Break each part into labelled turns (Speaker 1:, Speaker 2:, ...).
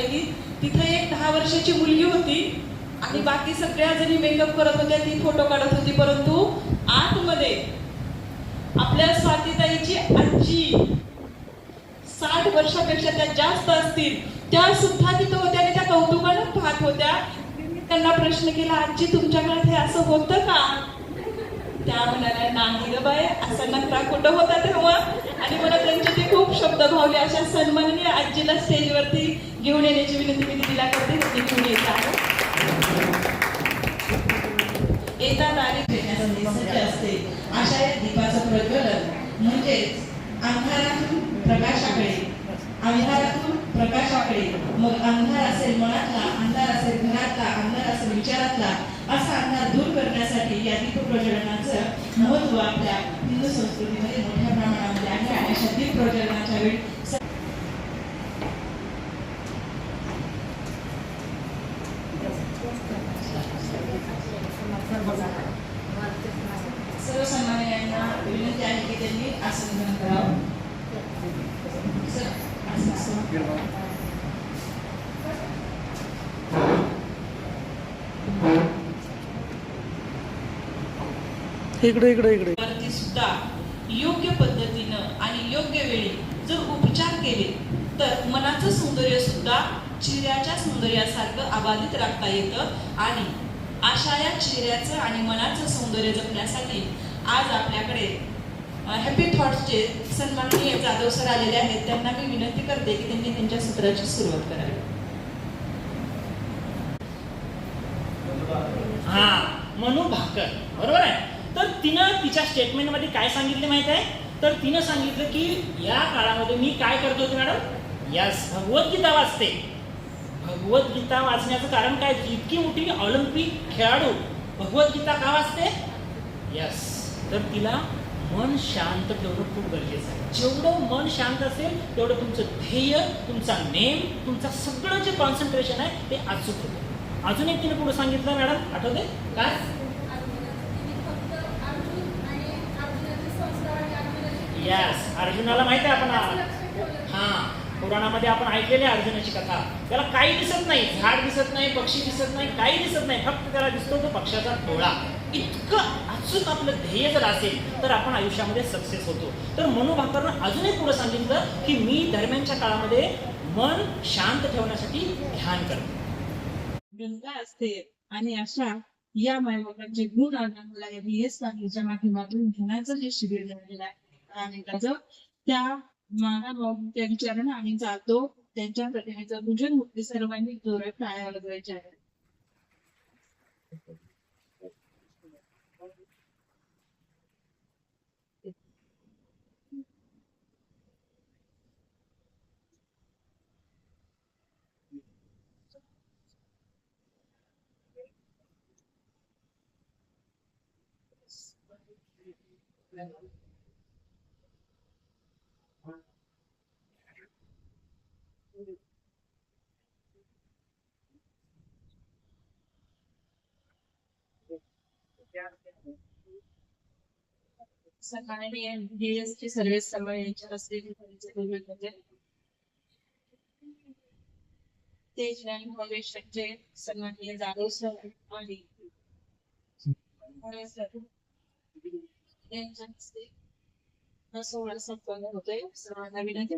Speaker 1: काढलेली तिथे एक दहा वर्षाची मुलगी होती आणि बाकी सगळ्या जणी मेकअप करत होत्या ती फोटो काढत होती. परंतु आतमध्ये आपल्या स्वातीताईची आजी साठ वर्षापेक्षा त्या जास्त असतील त्या सुद्धा तिथं होत्या आणि त्या कौतुकानं पाहत होत्या. त्यांना प्रश्न केला आजी तुमच्याकडे हे असं होतं का? त्या म्हणाल्या नाही ग बाय असा नकरा कुठं होता तेव्हा? आणि मला त्यांचे ते खूप शब्द भावले. अशा सन्माननीय आजीला स्टेजवरती घेऊन येण्याची विनंती मी तिला करते. ती घेऊन येत आहे. येतात आणि
Speaker 2: देण्यासाठी सज्ज असते. अशा या दीपाचं प्रज्वलन म्हणजेच अंधारातून प्रकाशाकडे अंधारातून प्रकाशाकडे. मग अंधार असेल मनातला अंधार असेल घरातला अंधार असेल विचारातला असा अंधार दूर करण्यासाठी या दीप प्रज्वलनाचं महत्त्व आपल्या हिंदू संस्कृतीमध्ये मोठ्या प्रमाणामध्ये आहे. आणि अशा दीप प्रज्वलनाच्या वेळी स- सर्व सन्मान्य यांना विनंती आहे की त्यांनी आसन ग्रहण करावं सर, आसन.
Speaker 3: इकडे इकडे इकडे.
Speaker 1: वरती सुद्धा योग्य पद्धतीनं आणि योग्य वेळी जर उपचार केले तर मनाचं सौंदर्य सुद्धा चेहऱ्याच्या सौंदर्यासारखं अबाधित राखता येतं आणि अशा या चेहऱ्याचं आणि मनाचं सौंदर्य जपण्यासाठी आज आपल्याकडे हॅपी थॉट्सचे सन्माननीय जाधव सर आलेले आहेत त्यांना मी विनंती करते की त्यांनी त्यांच्या सत्राची सुरुवात करावी.
Speaker 4: हा मनू भाकर बरोबर आहे? तर तिनं तिच्या स्टेटमेंटमध्ये काय सांगितले माहीत आहे? तर तिनं सांगितलं की या काळामध्ये मी काय करत होते मॅडम? यस भगवद्गीता वाचते. भगवद्गीता वाचण्याचं कारण काय? इतकी मोठी ऑलिम्पिक खेळाडू भगवद्गीता का वाचते? यस तर तिला मन शांत ठेवणं खूप गरजेचं आहे. जेवढं मन शांत असेल तेवढं तुमचं ध्येय तुमचा नेम तुमचं सगळं जे कॉन्सन्ट्रेशन आहे ते अचूक होतं अजून एक तिने पुढे सांगितलं मॅडम? आठवते काय? यस अर्जुनाला माहिती आहे आपण हा. पुराणामध्ये आपण ऐकलेली अर्जुनाची कथा. त्याला काही दिसत नाही. झाड दिसत नाही पक्षी दिसत नाही काही दिसत नाही. फक्त त्याला दिसतो तो पक्षाचा डोळा. इतकं अचूक आपलं ध्येय जर असेल तर आपण आयुष्यामध्ये सक्सेस होतो. तर मनोभाकरनं अजून एक पुढे सांगितलं की मी दरम्यानच्या काळामध्ये मन शांत ठेवण्यासाठी ध्यान करते.
Speaker 5: गंगा असते आणि अशा या मायबापांचे गुण आम्हाला या बी एस माध्यमातून घेण्याचं जे शिबिर झालेलं आहे आणि त्याचं त्या महानुभाव त्यांच्या आम्ही जातो. त्यांच्या प्रतिमेचं पूजन मूर्ती सर्वांनी जोरात टाळ्या वाजवायच्या आहेत. सकाळी डीएस ची सर्व्हिस असलेली ज्ञान सर आणि सर यांच्या हस्ते सोहळा संपन्न होतोय. सर्वांना विनंती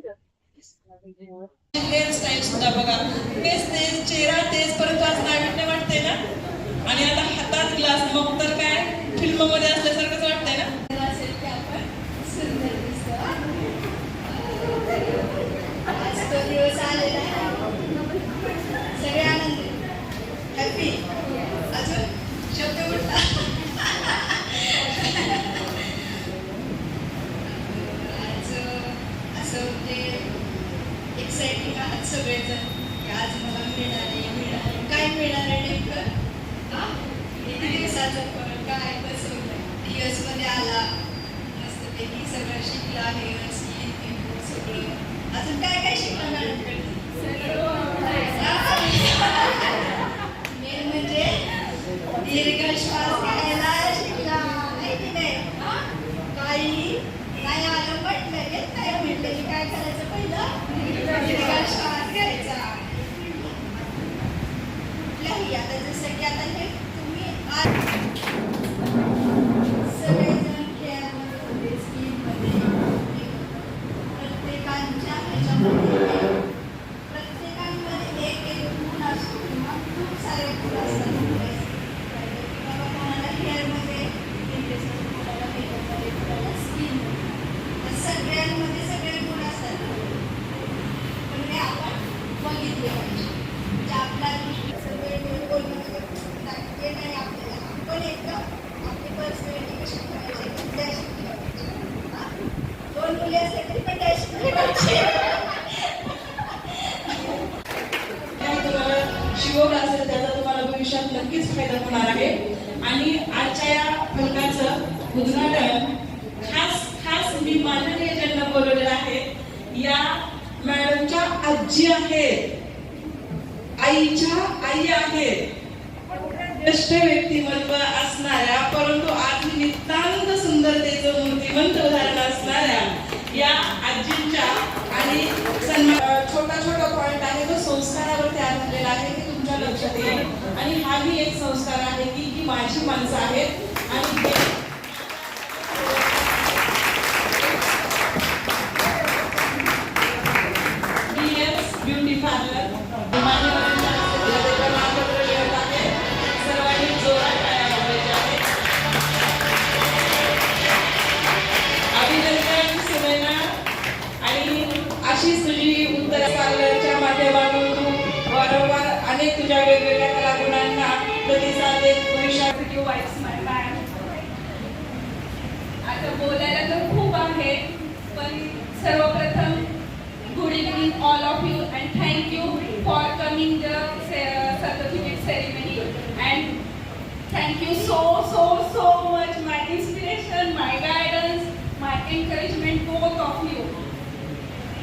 Speaker 1: हेअरस्टाईल सुद्धा बघा. तेच तेच चेहरा तेच परंतु आज नाविन्य वाटते ना आणि आता असं मग तर काय फिल्ममध्ये असल्यासारखंच वाटतंय ना?
Speaker 6: असेल की आपण सुंदर दिसतो दिवस आलेला आहे. सगळे आनंदी हॅपी अजून शब्द उठला आज असं म्हणजे एक्साइटिंग आहात सगळेजण की आज मला मिळणार आहे मिळणार आहे काय मिळणार आहे नेमकं हा किती दिवसाचं पण काय कसं दिवसमध्ये आला मस्तपैकी सगळं शिकलं आहे अजून काय काय शिकलं मॅडम मेन म्हणजे दीर्घ श्वास घ्यायला शिकला आहे नाही काही नाही आलं म्हटलं येत नाही म्हटलं की काय करायचं पहिलं
Speaker 1: तुम्हाला भविष्यात नक्कीच फायदा होणार आणि आजच्या या फलकाचं उद्घाटन खास खास मी माननीय ज्यांना बोलवलेलं आहे या मॅडमच्या आजी आहेत आईच्या आई आहेत ज्येष्ठ व्यक्तिमत्व असणाऱ्या परंतु आधी नितांत सुंदरतेचं मूर्तिमंत उदाहरण असणाऱ्या या आजींच्या आणि छोटा छोटा पॉइंट आहे तो संस्कारावरती आधारलेला आहे की तुमच्या लक्षात येईल. आणि हा मी एक संस्कार आहे की ही माझी माणसं आहेत आणि
Speaker 7: आता बोलायला तर खूप आहे पण सर्वप्रथम good evening all of you and thank you for coming the certificate ceremony and thank you so so so much my inspiration my guidance my encouragement both of you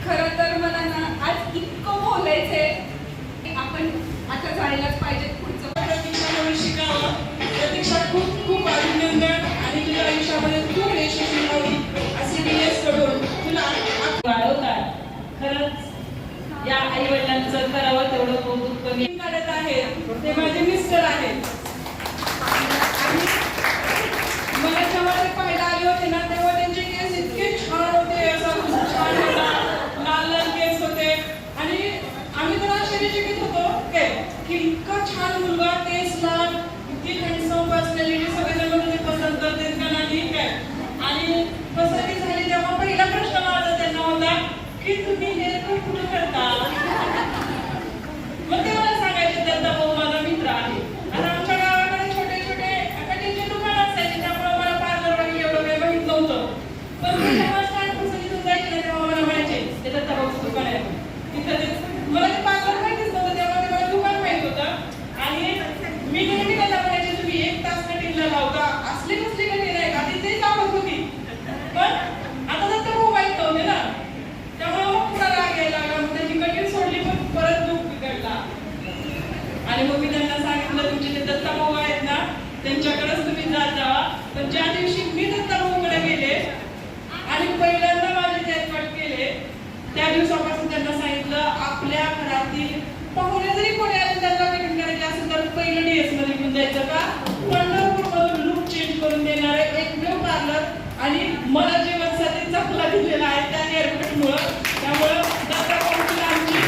Speaker 7: खरं तर मला ना आज इतकं बोलायचंय की आपण आता जायलाच पाहिजे पुढचं.
Speaker 1: शिकावं प्रतीक्षा खूप खूप अभिनंदन आणि तुझ्या आयुष्यामध्ये खूप यशस्वी व्हावी असे DS कडून तुला आप- वाढवतात. खरंच या आई वडिलांचं करावं तेवढं कौतुक कमी काढत आहेत ते माझे मिस्टर आहेत. मला जेव्हा ते पाहायला आले होते ना तेव्हा त्यांचे केस इतके छान होते. असा खूप छान होता. लाल लाल केस होते. आणि आम्ही तर आश्चर्यचकित होतो. काय की इतका छान मुलगा केस लाल इतकी हँडसम पर्सनॅलिटी सगळेजण म्हणून ते पसंत करते का नाही काय आणि पसंती झाली तेव्हा पहिला प्रश्न माझा त्यांना होता की तुम्ही हे कुठं करता? मग ते मला सांगायचे त्यांचा भाऊ माझा मित्र आहे आणि आमच्या गावाकडे छोटे छोटे कटिंगचे दुकान असायचे त्यामुळे मला पार्लरवाली एवढं काही माहीत नव्हतं पण मी जेव्हा स्टँडपासून इथून जायचे ना तेव्हा मला म्हणायचे ते दत्ता भाऊचं दुकान आहे तिथं ते मला ते पार्लर माहितीच नव्हतं तेव्हा ते मला दुकान माहीत होतं आणि मी नेहमी त्यांना म्हणायचे तुम्ही एक तास कटिंगला लावता असली कसली कटिंग आहे का ती तेच आवडत होती पण आता दत्ता भाऊ माहीत नव्हते ना त्यामुळे मग पुन्हा राग यायला लागला मग त्यांची कटिंग सोडली पण परत दुःख बिघडला आणि मग मी त्यांना सांगितलं तुमचे ते दत्ता भाऊ आहेत ना त्यांच्याकडेच तुम्ही जात जावा पण ज्या दिवशी मी दत्ता भाऊकडे गेले आणि पहिल्यांदा माझे ते कट केले त्या दिवसापासून त्यांना सांगितलं आपल्या घरातील पाहुणे जरी कोणी आले त्यांना कटिंग करायचे असेल तर पहिलं डीएसमध्ये घेऊन जायचं का? पंढरपूर मधून लुक चेंज करून देणारे एकमेव पार्लर आणि मला जीवनसाथी चांगला दिलेला आहे त्या हेअरकटमुळं त्यामुळं दत्ता भाऊची आमची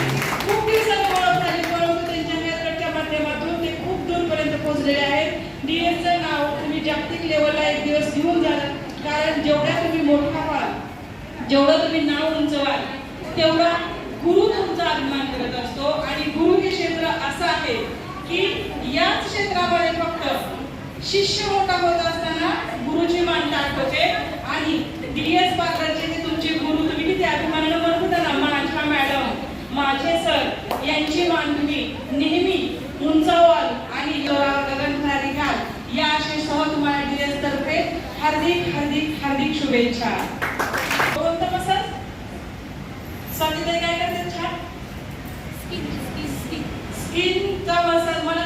Speaker 1: खूप दिवसांनी ओळख झाली. परंतु त्यांच्या हेअरकटच्या माध्यमातून ते खूप दूरपर्यंत पोहोचलेले आहेत. डीएसचं नाव तुम्ही जागतिक लेवलला एक दिवस घेऊन जाल कारण जेवढ्या तुम्ही मोठा व्हाल जेवढं तुम्ही नाव उंचवाल तेवढा गुरु तुमचा अभिमान करत असतो आणि गुरु हे क्षेत्र असं आहे की याच क्षेत्रामध्ये फक्त शिष्य मोठा होत असताना गुरुची मान टाकते आणि डीएस पात्राचे जे तुमचे गुरु तुम्ही किती अभिमानानं म्हणत होता ना माझ्या मॅडम माझे सर यांची मान तुम्ही नेहमी उंचावाल आणि गगन घाल या आशेसह तुम्हाला डीएस तर्फे हार्दिक हार्दिक हार्दिक शुभेच्छा कोणतं मसाज स्वातीताई काय करते? छान. स्किनचा मसाज मला